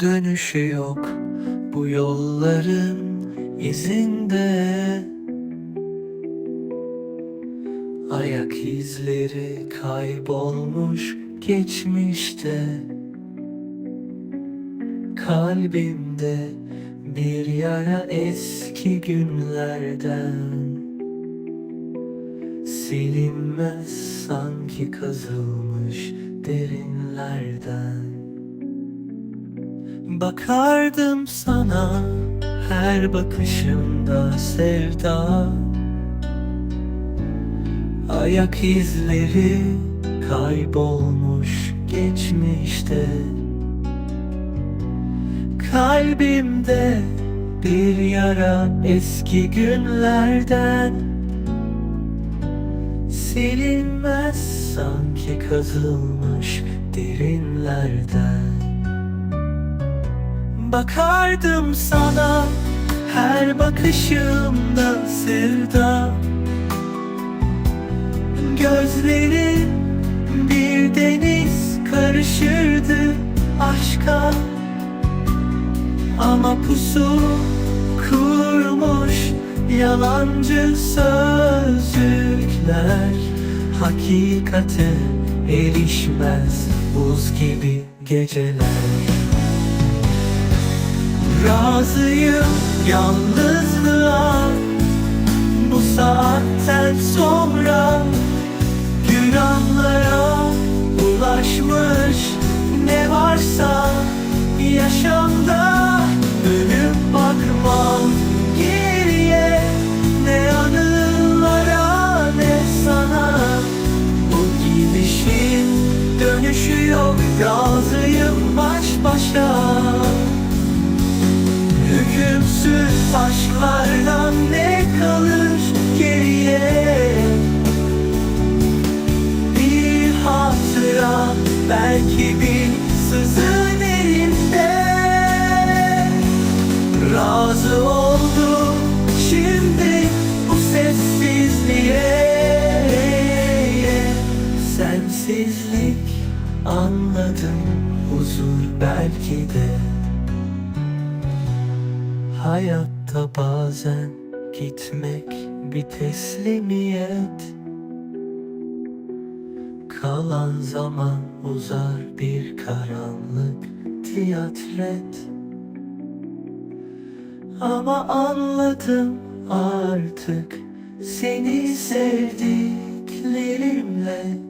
Dönüşü yok. Bu yolların izinde Ayak izleri kaybolmuş geçmişte. Kalbimde bir yara eski günlerden Silinmez sanki kazılmış Bakardım sana her bakışımda sevda. Ayak izleri kaybolmuş geçmişte. Kalbimde bir yara eski günlerden. Silinmez sanki kazılmış derinlerden Bakardım sana her bakışımda sevda. Gözlerin bir deniz karışırdı aşka. Ama pusu kurmuş yalancı sözcükler Hakikate erişmez buz gibi geceler Razıyım yalnızlığa. Bu saatten sonra Günahlara ulaşmış Ne varsa yaşamda Dönüp bakmam. Geriye Ne anılara ne sana. Bu gidişin dönüşü yok. Razıyım Aşklardan ne kalır geriye? Bir hatıra belki bir sızı derinde Razı oldum şimdi bu sessizliğe. Sensizlik anladım huzur belki de Hayatta bazen gitmek bir teslimiyet. Kalan zaman uzar bir karanlık tiyatret. Ama anladım artık seni sevdiklerimle